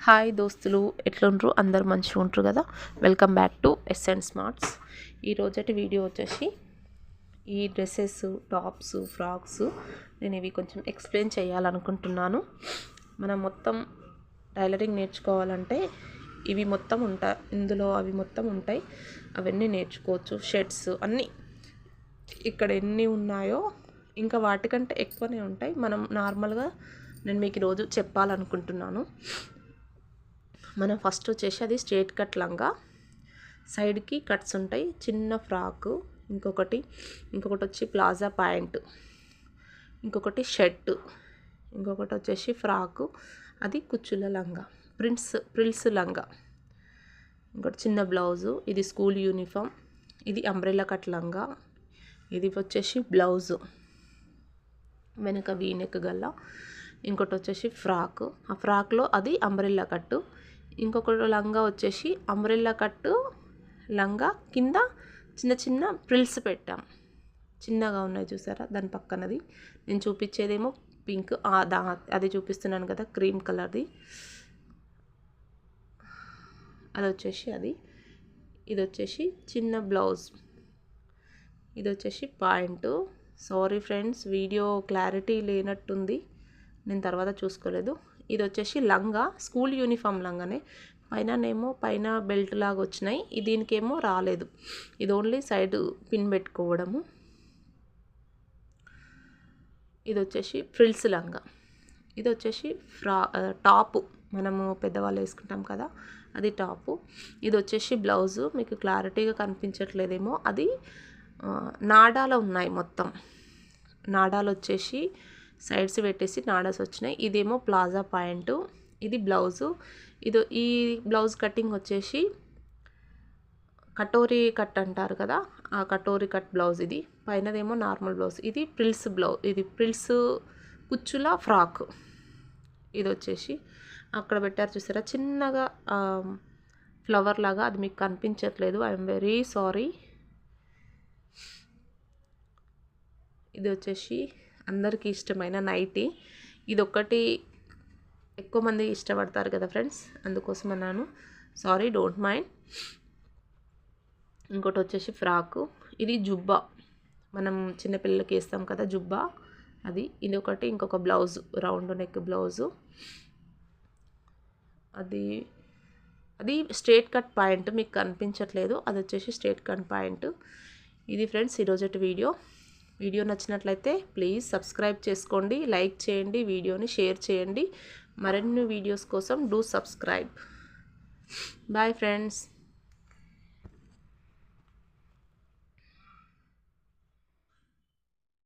Hi దోస్తులు ఎట్లుండ్రు? అందరు మంచిగా ఉంటారు కదా? Welcome back to SN smarts ఈ రోజటి వీడియో వచ్చేసి ఈ డ్రెస్సెస్ టాప్స్ ఫ్రాక్స్ నేను ఇవి కొంచెం ఎక్స్ప్లెయిన్ చేయాలనుకుంటున్నాను. మనం మొత్తం టైలరింగ్ నేర్చుకోవాలంటే ఇవి మొత్తం ఉంటాయి ఇందులో అవి మొత్తం ఉంటాయి. అవన్నీ నేర్చుకోవచ్చు. షర్ట్స్ అన్నీ ఇక్కడ ఎన్ని ఉన్నాయో ఇంకా వాటికంటే ఎక్కువనే ఉంటాయి. మనం నార్మల్గా నేను మీకు ఈరోజు చెప్పాలనుకుంటున్నాను. మనం ఫస్ట్ వచ్చేసి అది స్ట్రేట్ కట్ లంగా. సైడ్కి కట్స్ ఉంటాయి. చిన్న ఫ్రాకు ఇంకొకటి ఇంకొకటి వచ్చి ప్లాజా ప్యాంట్ ఇంకొకటి షర్ట్ ఇంకొకటి వచ్చేసి ఫ్రాకు అది కుచ్చుల లంగా. ప్రింట్స్ ప్రిల్స్ లంగా. ఇంకోటి చిన్న బ్లౌజు ఇది స్కూల్ యూనిఫామ్ ఇది అంబ్రెల్లా కట్ లంగా. ఇది వచ్చేసి బ్లౌజు వెనక వీనెక్ గల్ల ఇంకోటి వచ్చేసి ఫ్రాక్ ఆ ఫ్రాక్లో అది అంబ్రెల్లా కట్టు ఇంకొకటి లంగా వచ్చేసి అంబ్రెల్లా కట్టు లంగా కింద చిన్న చిన్న ప్రిల్స్ పెట్టాం. చిన్నగా ఉన్నాయి చూసారా? దాని పక్కనది. నేను చూపించేదేమో పింక్ దా అది చూపిస్తున్నాను కదా క్రీమ్ కలర్ది అది వచ్చేసి అది. ఇది వచ్చేసి చిన్న బ్లౌజ్ ఇది వచ్చేసి point. Sorry friends video clarity లేనట్టుంది. నేను తర్వాత చూసుకోలేదు. ఇది వచ్చేసి లంగా స్కూల్ యూనిఫామ్ లంగానే. పైననేమో పైన బెల్ట్ లాగా వచ్చినాయి. దీనికేమో రాలేదు. ఇది ఓన్లీ సైడ్ పిన్ పెట్టుకోవడము. ఇది వచ్చేసి ఫ్రిల్స్ లంగా. ఇది వచ్చేసి ఫ్రా టాపు. మనము పెద్దవాళ్ళు వేసుకుంటాం కదా అది టాపు. ఇది వచ్చేసి బ్లౌజు. మీకు క్లారిటీగా కనిపించట్లేదేమో. అది నాడాలు ఉన్నాయి మొత్తం. నాడాలు వచ్చేసి సైడ్స్ పెట్టేసి నాడాస్ వచ్చినాయి. ఇదేమో ప్లాజా పాయింట్ ఇది బ్లౌజు. ఇది ఈ బ్లౌజ్ కటింగ్ వచ్చేసి కటోరీ కట్ అంటారు కదా ఆ కటోరీ కట్ బ్లౌజ్ ఇది. పైనదేమో నార్మల్ బ్లౌజ్. ఇది ప్రిల్స్ బ్లౌజ్ ఇది ప్రిల్స్ కుచ్చుల ఫ్రాక్. ఇది వచ్చేసి అక్కడ పెట్టారు చూసారా? చిన్నగా ఫ్లవర్ లాగా. అది మీకు కనిపించట్లేదు. I'm very sorry. ఇది వచ్చేసి అందరికీ ఇష్టమైన నైటీ. ఇది ఎక్కువ మంది ఇష్టపడతారు కదా ఫ్రెండ్స్? అందుకోసం అన్నాను. Sorry don't mind. ఇంకోటి వచ్చేసి ఫ్రాకు. ఇది జుబ్బా. మనం చిన్నపిల్లలకి వేస్తాం కదా జుబ్బా. అది ఇది ఒకటి ఇంకొక బ్లౌజ్ రౌండ్ నెక్ బ్లౌజు. అది అది స్ట్రేట్ కట్ పాయింట్ మీకు కనిపించట్లేదు. అది వచ్చేసి స్ట్రేట్ కట్ పాయింట్. ఇది ఫ్రెండ్స్ ఈరోజటి వీడియో. వీడియో నచ్చినట్లయితే ప్లీజ్ సబ్స్క్రైబ్ చేసుకోండి లైక్ చేయండి వీడియోని షేర్ చేయండి. మరిన్ని వీడియోస్ కోసం డూ సబ్స్క్రైబ్. Bye friends.